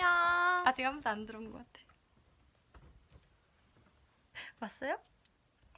안녕. 아직 아무도 안 들어온 것 같아. 왔어요?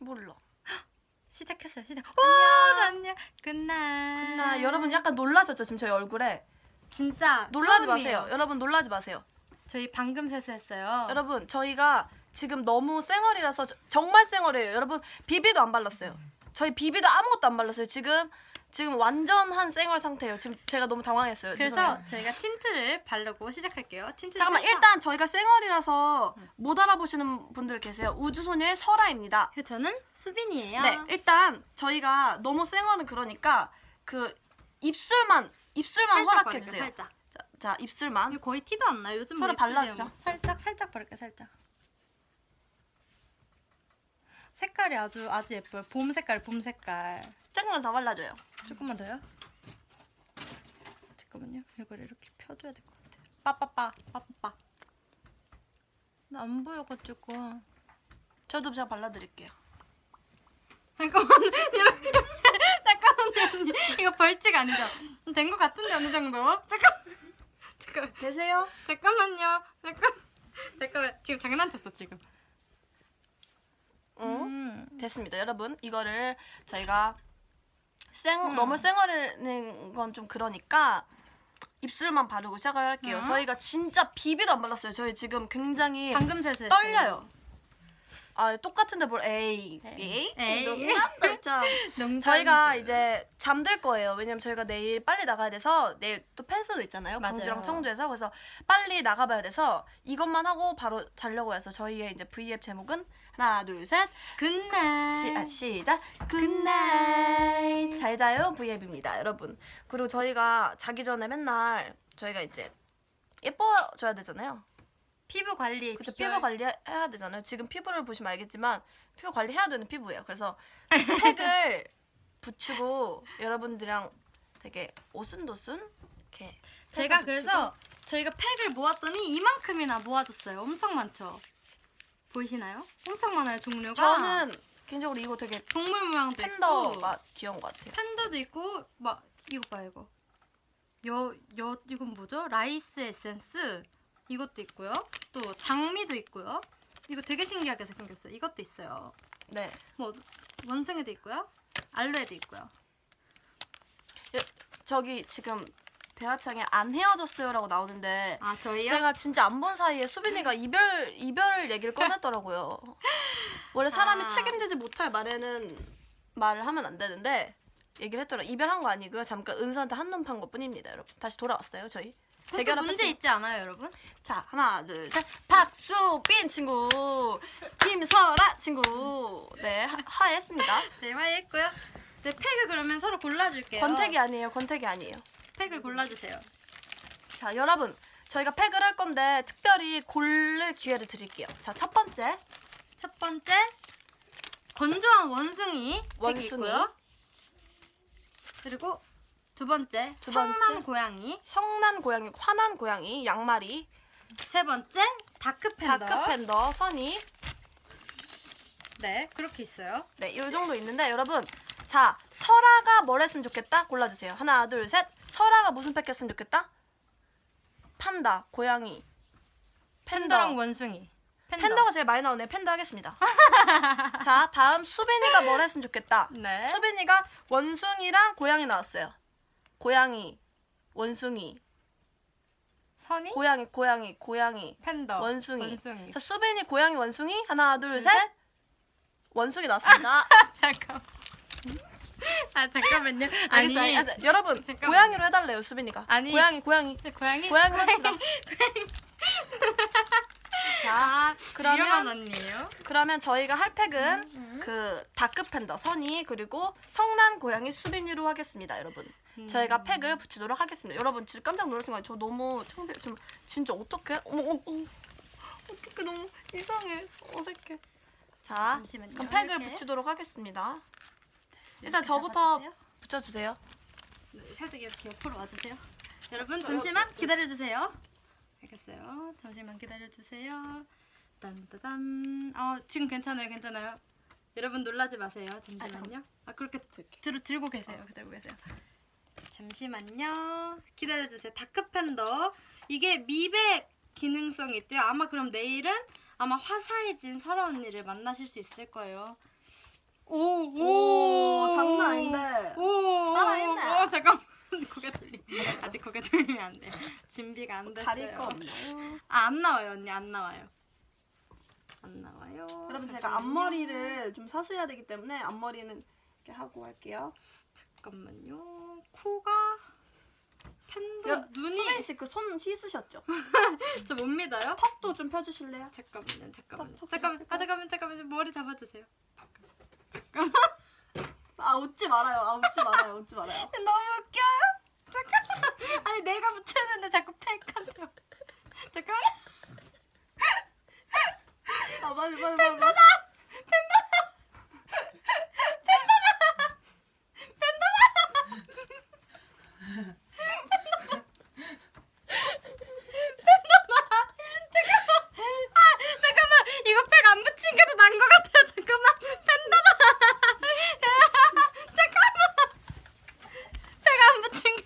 몰라. 시작했어요. 시작. 와 안녕. 굿나잇. 나 여러분 약간 놀라셨죠 지금 저희 얼굴에 진짜 놀라지 처음이에요. 마세요. 여러분 놀라지 마세요. 저희 방금 세수했어요. 여러분 저희가 지금 너무 쌩얼이라서 저- 정말 쌩얼이에요. 여러분 비비도 안 발랐어요. 저희 비비도 아무것도 안 발랐어요. 지금 지금 완전 한 쌩얼 상태예요. 지금 제가 너무 당황했어요. 그래서 죄송해요. 저희가 틴트를 바르고 시작할게요. 틴트 잠깐만 일단 저희가 쌩얼이라서 못 알아보시는 분들 계세요. 우주소녀의 설아입니다. 저는 수빈이에요. 네 일단 저희가 너무 쌩얼은 그러니까 그 입술만 입술만 살짝 허락해 바를게요. 주세요. 살짝. 자, 자 입술만 이거 거의 티도 안 나요. 요즘 서로 뭐 입술이야, 발라주죠. 뭐. 살짝 살짝 바를게요. 살짝. 색깔이 아주 아주 예뻐요. 봄 색깔, 봄 색깔. 조금만 더 발라줘요. 조금만 더요. 잠깐만요. 이걸 이렇게 펴줘야 될 것 같아요. 빠빠빠, 빠빠빠. 나 안 보여가지고. 저도 제가 발라드릴게요. 잠깐만요. 잠깐만요. 언니. 이거 벌칙 아니죠? 된 것 같은데 어느 정도? 잠깐. 잠깐. 되세요? 잠깐만요. 잠깐. 잠깐만. 지금 장난쳤어 지금. 응. 음. 됐습니다. 여러분 이거를 저희가 쌩 음. 너무 쌩얼이는 건 좀 그러니까 입술만 바르고 시작을 할게요. 음. 저희가 진짜 비비도 안 발랐어요. 저희 지금 굉장히 방금 세수했어요. 떨려요. 아 똑같은데 뭘 에이 에이. 에이 에이. 농담도 참. 농담. 저희가 이제 잠들 거예요. 왜냐면 저희가 내일 빨리 나가야 돼서 내일 또 펜스도 있잖아요. 맞아요. 광주랑 청주에서 그래서 빨리 나가봐야 돼서 이것만 하고 바로 자려고 해서 저희의 이제 V앱 제목은 하나 둘 셋. 굿나잇. 시, 아, 시작. 굿나잇. 잘 자요 V앱입니다, 여러분. 그리고 저희가 자기 전에 맨날 저희가 이제 예뻐져야 되잖아요. 피부 관리. 그쵸 비결. 피부 관리해야 되잖아요. 지금 피부를 보시면 알겠지만 피부 관리해야 되는 피부예요. 그래서 팩을 붙이고 여러분들이랑 되게 오순도순 이렇게 제가 팩을 그래서 저희가 팩을 모았더니 이만큼이나 모아졌어요. 엄청 많죠. 보이시나요? 엄청 많아요 종류가. 저는 개인적으로 이거 되게 동물 모양도 있고 팬더가 귀여운 것 같아요. 팬더도 있고 막 이거 봐 이거. 여, 여 이건 뭐죠? 라이스 에센스 이것도 있고요. 또 장미도 있고요. 이거 되게 신기하게 생겼어요. 이것도 있어요. 네. 뭐 원숭이도 있고요. 알로에도 있고요. 저기 지금 대화창에 안 헤어졌어요라고 나오는데 아 저희요? 제가 진짜 안 본 사이에 수빈이가 이별 이별 얘기를 꺼냈더라고요. 원래 사람이 아. 책임지지 못할 말에는 말을 하면 안 되는데 얘기를 했더라. 이별한 거 아니고요. 잠깐 은서한테 한눈 판 것뿐입니다, 여러분. 다시 돌아왔어요, 저희. 재결합 문제. 있지 않아요, 여러분? 자, 하나, 둘, 셋. 박수빈 친구, 김설아 친구. 네, 하, 하했습니다. 네, 화해했고요. 네, 팩을 그러면 서로 골라줄게요. 권태기 아니에요, 권태기 아니에요. 팩을 골라주세요. 자, 여러분. 저희가 팩을 할 건데 특별히 고를 기회를 드릴게요. 자, 첫 번째. 첫 번째 건조한 원숭이 팩이 원숭이. 있고요. 그리고 두 번째 두 번째. 성난 고양이. 성난 고양이, 화난 고양이, 양말이, 세 번째 다크 팬더. 다크 팬더, 선이. 네, 그렇게 있어요. 네, 이 정도 있는데 여러분. 자, 설아가 뭘 했으면 좋겠다? 골라주세요. 하나, 둘, 셋. 설아가 무슨 팩 했으면 좋겠다? 판다, 고양이. 팬더. 팬더랑 원숭이. 팬더. 팬더가 제일 많이 나오네. 팬더 하겠습니다. 자, 다음 수빈이가 뭘 했으면 좋겠다? 네. 수빈이가 원숭이랑 고양이 나왔어요. 고양이, 원숭이, 선이 고양이, 고양이, 고양이, 팬더. 원숭이. 원숭이. 자, 수빈이, 고양이, 원숭이. 하나, 둘, 둘, 셋. 셋. 원숭이 나왔습니다. 잠깐. 아 잠깐만요. 알겠어요. 아니, 알겠어요. 여러분, 잠깐만. 고양이로 해달래요, 수빈이가. 아니. 고양이, 고양이. 네, 고양이. 고양이 합시다. 자, 아, 그러면- 언니예요. 그러면 저희가 할 팩은 음. 그 다크 팬더 선이 그리고 성난 고양이 수빈이로 하겠습니다, 여러분. 음. 저희가 팩을 붙이도록 하겠습니다. 여러분 진짜 깜짝 놀라신 거 아니에요? 저 너무 창피 좀 진짜 어떡해? 어머 어머 어머. 어떡해 너무 이상해. 어색해. 자, 잠시만요. 그럼 팩을 이렇게. 붙이도록 하겠습니다. 일단 이렇게 저부터 잡아주세요. 붙여 주세요. 네, 살짝 이렇게 옆으로 와주세요. 여러분 잠시만 기다려주세요. 알겠어요. 잠시만 기다려주세요. 딴따단. 어 지금 괜찮아요, 괜찮아요. 여러분 놀라지 마세요. 잠시만요. 아 그렇게 들, 들고 계세요. 들고 계세요. 잠시만요. 기다려주세요. 다크 팬더. 이게 미백 기능성이 있대요. 아마 그럼 내일은 아마 화사해진 설아 언니를 만나실 수 있을 거예요. 오, 오, 장난 아닌데. 오, 살아있네. 오, 잠깐. 고개 돌리. 아직 고개 돌리면 안 돼. 준비가 안 됐어요. 가릴 거 없나요? 아, 안 나와요, 언니. 안 나와요. 안 나와요. 여러분 제가 잠깐만요. 앞머리를 좀 사수해야 되기 때문에 앞머리는 이렇게 하고 할게요. 잠깐만요. 코가 팬더 야, 눈이 수빈 씨그 손 씻으셨죠? 저 못 믿어요? 턱도 좀 펴주실래요? 잠깐만요. 잠깐만요. 턱, 턱 잠깐만. 아 잠깐만. 잠깐만. 머리 잡아 주세요. 아 웃지 말아요. 아 웃지 말아요. 웃지 말아요. 너무 웃겨요. 잠깐. 아니 내가 붙였는데 자꾸 팩한테. 잠깐만. 아 빨리 빨리 빨리. 빨리. 잠깐만. 이거 팩 안 붙인 게 더 나은 것 같아요. 잠깐만. 팬더다. 잠깐만. 팩 안 붙인 게.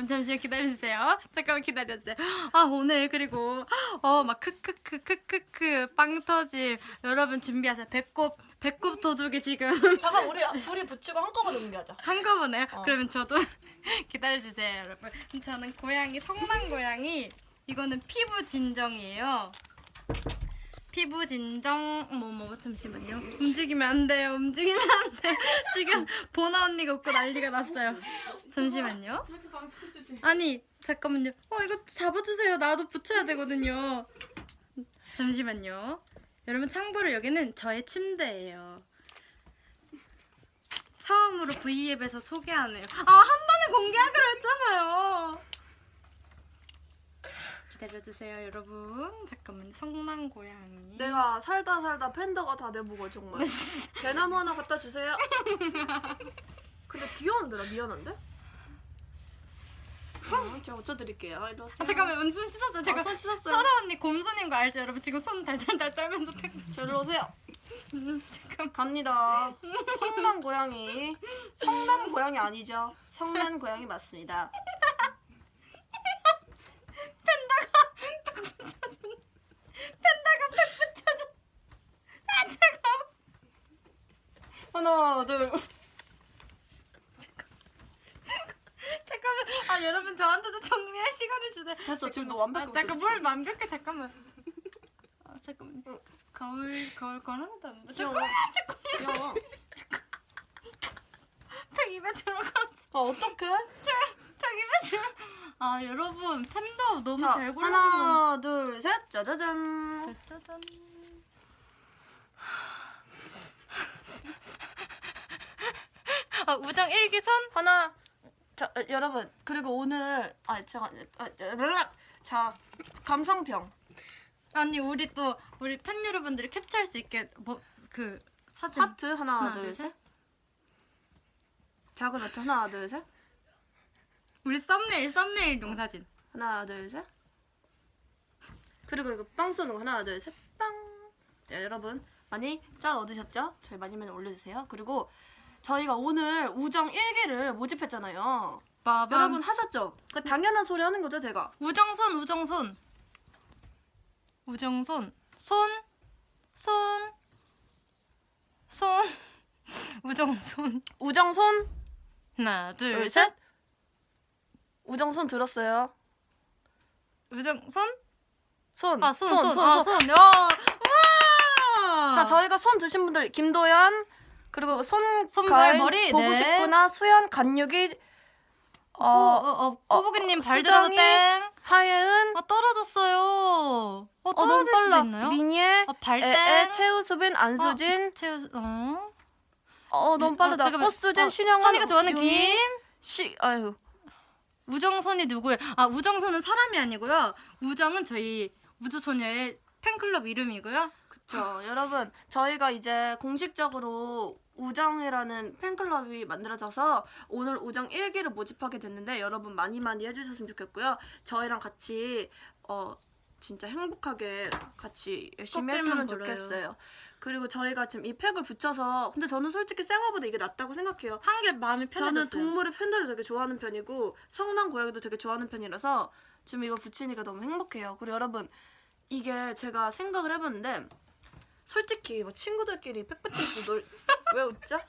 여러분 잠시만 기다려주세요. 잠깐만 기다려주세요. 아 오늘 그리고 어 막 크크크 크크크 빵 터질 여러분 준비하세요. 배꼽 배꼽 도둑이 지금 잠깐 우리 둘이 붙이고 한꺼번에 연기하자. 한꺼번에 어. 그러면 저도 기다려주세요 여러분 저는 고양이 성난 고양이 이거는 피부 진정이에요 피부 진정 뭐뭐 잠시만요. 움직이면 안 돼요. 움직이면 안 돼 지금 보나 언니가 웃고 난리가 났어요. 잠시만요. 저렇게 방송 주지. 아니 잠깐만요. 어 이거 잡아주세요. 나도 붙여야 되거든요. 잠시만요. 여러분 참고로 여기는 저의 침대예요. 처음으로 V앱에서 소개하네요. 아 한 번에 공개하기로 했잖아요 기다려주세요 여러분 잠깐만요 성난 고양이 내가 살다 살다 팬더가 다 내보고 정말. 대나무 하나 갖다 주세요. 근데 귀여운데 나 미안한데? 어, 제가 고쳐드릴게요. 이리 오세요. 아, 잠깐만 왼손 씻었어요 제가 아, 손 씻었어요. 설아 언니 곰손인 거 알죠 여러분 지금 손 달달달 떨면서 팩 저리로 오세요. 잠깐 갑니다. 성난 고양이. 성난 고양이 아니죠? 성난 고양이 맞습니다. 펜다가 팩 붙여줘 아 잠깐만 하나, 둘. 잠깐만 아 여러분 저한테도 정리할 시간을 주세요 됐어, 지금 너. 완벽해, 아, 잠깐 뭘 완벽해 잠깐만 아 잠깐만 응. 거울 거울 거울 하나도 안 봐. 귀여워. 잠깐만 잠깐만 귀여워. 팩 입에 들어갔어 아, 어떡해? 팩 입에 들어 아 여러분 팬더 너무 자, 잘 골라서 하나, 둘, 셋. 짜자잔. 짜잔 아 우정 일기손 하나. 자, 어, 여러분. 그리고 오늘 아, 제가 아. 자, 감성평. 아니 우리 또 우리 팬 여러분들이 캡처할 수 있게 뭐 그 사진 하트 하나, 하나, 둘, 둘, 셋. 작은 하트 하나, 둘, 셋. 우리 썸네일 썸네일 용사진 하나, 둘, 셋. 그리고 이거 빵 쏘는 거 하나, 둘, 셋. 빵. 자, 여러분 많이 짤 얻으셨죠? 저희 많이 많이 올려주세요. 그리고 저희가 오늘 우정 일기를 모집했잖아요. 빠밤 여러분 하셨죠? 그 당연한 소리 하는 거죠, 제가. 우정손 우정손 우정손 손 손 손 우정손 우정손 하나 둘, 둘 셋. 셋 우정 손 들었어요. 우정 손? 손. 아 손 손, 손. 손, 아 손. 손. 우와! 자, 저희가 손 드신 분들 김도연 그리고 손 손발 가을 머리, 보고 네. 싶구나 수연 간육이 어, 어어 꼬부기님 발 들어도 수정이, 땡. 하예은. 아 떨어졌어요. 어 어 너무 떨어질 수도 빨라. 있나요? 민예 아, 발 에에 땡. 최우수빈 안수진. 채우 어? 어 너무 빠르다. 어, 잠깐만. 꽃수진 어, 신영은 선이가 좋아하는 김? 시 아유 우정손이 누구예요? 아 우정손은 사람이 아니고요. 우정은 저희 우주소녀의 팬클럽 이름이고요. 그쵸 여러분 저희가 이제 공식적으로 우정이라는 팬클럽이 만들어져서 오늘 우정 일기를 모집하게 됐는데 여러분 많이 많이 해주셨으면 좋겠고요 저희랑 같이 어 진짜 행복하게 같이 열심히 꽃길만 했으면 걸어요. 좋겠어요. 그리고 저희가 지금 이 팩을 붙여서 근데 저는 솔직히 생화보다 이게 낫다고 생각해요. 한개 마음이 편해졌어요. 저는 동물의 팬들을 되게 좋아하는 편이고 성난 고양이도 되게 좋아하는 편이라서 지금 이거 붙이니까 너무 행복해요. 그리고 여러분 이게 제가 생각을 해봤는데 솔직히 뭐 친구들끼리 팩 붙이고 놀왜 웃죠?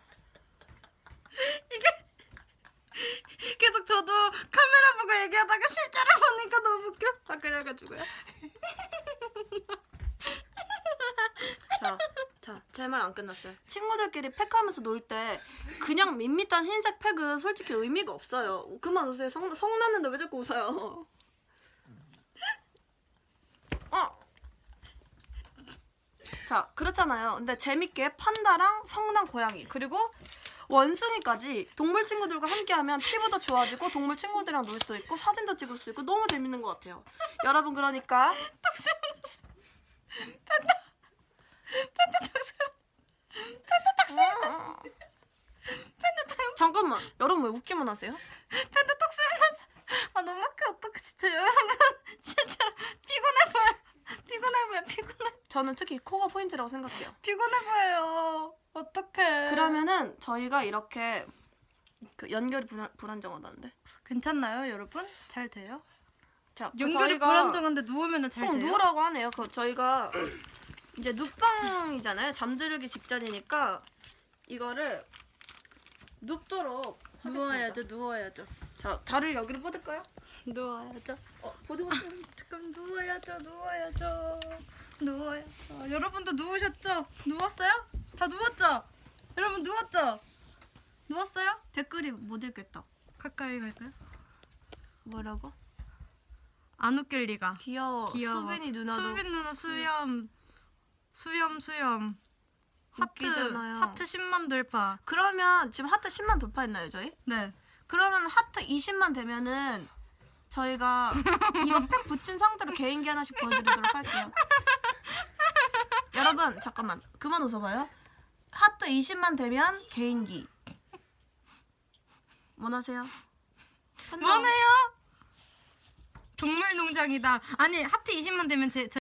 계속 저도 카메라 보고 얘기하다가 실제로 보니까 너무 웃겨. 아 그래가지고요. 자, 자, 제 말 안 끝났어요. 친구들끼리 팩하면서 놀 때 그냥 밋밋한 흰색 팩은 솔직히 의미가 없어요. 그만 웃으세요. 성, 성났는데 왜 자꾸 웃어요? 어. 자, 그렇잖아요. 근데 재밌게 판다랑 성난 고양이 그리고 원숭이까지 동물 친구들과 함께하면 피부도 좋아지고 동물 친구들이랑 놀 수도 있고 사진도 찍을 수 있고 너무 재밌는 것 같아요. 여러분 그러니까 잠깐만 여러분 왜 웃기만 하세요? 팬더 톡 쓰면 아 너무 웃겨 어떡해 진짜 여러분 진짜 피곤해 보여. 피곤해 보여 피곤해 저는 특히 코가 포인트라고 생각해요. 피곤해 보여요. 어떡해. 그러면은 저희가 이렇게 그 연결이 불안, 불안정하다는데. 괜찮나요 여러분? 잘 돼요? 자, 그 연결이 저희가 불안정한데 누우면은 잘 꼭 돼요? 누우라고 하네요. 그 저희가 이제 눕방이잖아요. 잠들기 직전이니까 이거를 눕도록. 누워야죠 누워야죠 자, 다리를 여기로 뻗을까요? 누워야죠 어, 마세요. 잠깐 누워야죠 누워야죠 누워야죠 여러분도 누우셨죠? 누웠어요? 다 누웠죠? 여러분 누웠죠? 누웠어요? 댓글이 못 읽겠다. 가까이 갈까요? 뭐라고? 안 웃길 리가 귀여워. 귀여워 수빈이 누나도 수빈 누나 수염 수염 수염 하트 웃기잖아요. 하트 10만 돌파 그러면 지금 하트 10만 돌파했나요, 저희? 네 그러면 하트 20만 되면은 저희가 이거 팩 붙인 상태로 개인기 하나씩 보여드리도록 할게요. 여러분 잠깐만 그만 웃어봐요. 하트 20만 되면 개인기. 원하세요? 한정. 뭐네요? 동물 농장이다 아니 하트 20만 되면 제, 저